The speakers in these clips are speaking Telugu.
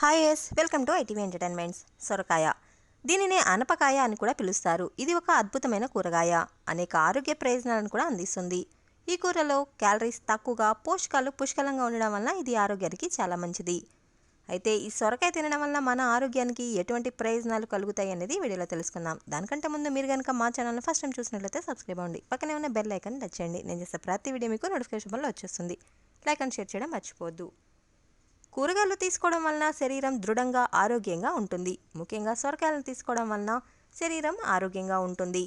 Hi yes welcome to ITV entertainments సొరకాయ. దీనిని ఆనపకాయ అని కూడా పిలుస్తారు. ఇది ఒక అద్భుతమైన కూరగాయ. అనేక ఆరోగ్య ప్రయోజనాలను కూడా అందిస్తుంది. ఈ కూరలో క్యాలరీస్ తక్కువగా పోషకాలు పుష్కలంగా ఉండడం వల్ల ఇది ఆరోగ్యానికి చాలా మంచిది. అయితే ఈ సొరకాయ తినడం వల్ల మన ఆరోగ్యానికి ఎటువంటి ప్రయోజనాలు కలుగుతాయి అనేది వీడియోలో తెలుసుకుందాం. దానికంటే ముందు మీరు కనుక మా ఛానల్ని ఫస్ట్ టైం చూసినట్లయితే సబ్స్క్రైబ్ అవ్వండి. పక్కనే ఉన్న బెల్ ఐకాన్ టచ్ చేయండి. నేను చేసే ప్రతి వీడియో మీకు నోటిఫికేషన్ వల్ల వచ్చేస్తుంది. లైక్ అండ్ షేర్ చేయడం మర్చిపోవద్దు. కూరగాయలు తీసుకోవడం వలన శరీరం దృఢంగా ఆరోగ్యంగా ఉంటుంది. ముఖ్యంగా సొరకాయలను తీసుకోవడం వలన శరీరం ఆరోగ్యంగా ఉంటుంది.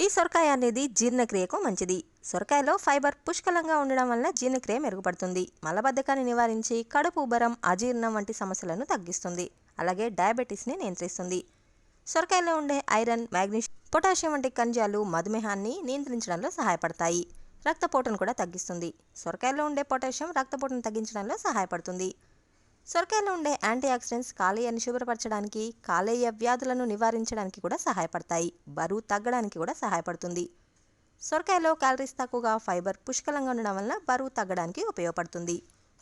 ఈ సొరకాయ అనేది జీర్ణక్రియకు మంచిది. సొరకాయలో ఫైబర్ పుష్కలంగా ఉండడం వలన జీర్ణక్రియ మెరుగుపడుతుంది. మలబద్ధకాన్ని నివారించి కడుపు ఉబ్బరం అజీర్ణం వంటి సమస్యలను తగ్గిస్తుంది. అలాగే డయాబెటీస్ని నియంత్రిస్తుంది. సొరకాయలో ఉండే ఐరన్ మ్యాగ్నీషియం పొటాషియం వంటి ఖనిజాలు మధుమేహాన్ని నియంత్రించడంలో సహాయపడతాయి. రక్తపోటును కూడా తగ్గిస్తుంది. సొరకాయలో ఉండే పొటాషియం రక్తపోటును తగ్గించడంలో సహాయపడుతుంది. సొరకాయలో ఉండే యాంటీ ఆక్సిడెంట్స్ కాలేయాన్ని శుభ్రపరచడానికి కాలేయ వ్యాధులను నివారించడానికి కూడా సహాయపడతాయి. బరువు తగ్గడానికి కూడా సహాయపడుతుంది. సొరకాయలో క్యాలరీస్ తక్కువగా ఫైబర్ పుష్కలంగా ఉండడం వల్ల బరువు తగ్గడానికి ఉపయోగపడుతుంది.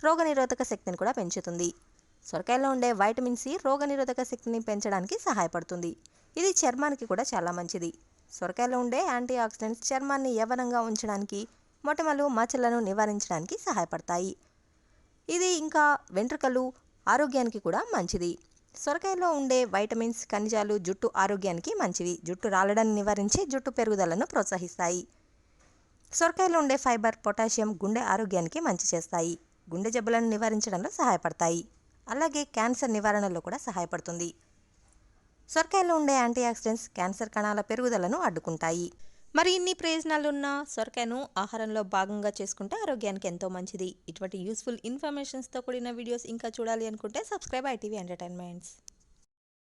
రోగనిరోధక శక్తిని కూడా పెంచుతుంది. సొరకాయలో ఉండే వైటమిన్ సి రోగనిరోధక శక్తిని పెంచడానికి సహాయపడుతుంది. ఇది చర్మానికి కూడా చాలా మంచిది. సొరకాయలో ఉండే యాంటీ ఆక్సిడెంట్స్ చర్మాన్ని యవ్వనంగా ఉంచడానికి మొటమలు మచ్చలను నివారించడానికి సహాయపడతాయి. ఇది ఇంకా వెంట్రుకలు ఆరోగ్యానికి కూడా మంచిది. సొరకాయలో ఉండే వైటమిన్స్ ఖనిజాలు జుట్టు ఆరోగ్యానికి మంచివి. జుట్టు రాలడాన్ని నివారించి జుట్టు పెరుగుదలను ప్రోత్సహిస్తాయి. సొరకాయలో ఉండే ఫైబర్ పొటాషియం గుండె ఆరోగ్యానికి మంచి చేస్తాయి. గుండె జబ్బులను నివారించడంలో సహాయపడతాయి. అలాగే క్యాన్సర్ నివారణలో కూడా సహాయపడుతుంది. సొరకాయలో ఉండే యాంటీ ఆక్సిడెంట్స్ క్యాన్సర్ కణాల పెరుగుదలను అడ్డుకుంటాయి. మరి ఇన్ని ప్రయోజనాలున్న సొరకాయను ఆహారంలో భాగంగా చేసుకుంటే ఆరోగ్యానికి ఎంతో మంచిది. ఇటువంటి యూస్ఫుల్ ఇన్ఫర్మేషన్స్తో కూడిన వీడియోస్ ఇంకా చూడాలి అనుకుంటే సబ్స్క్రైబ్ ఐటీవీ ఎంటర్టైన్మెంట్స్.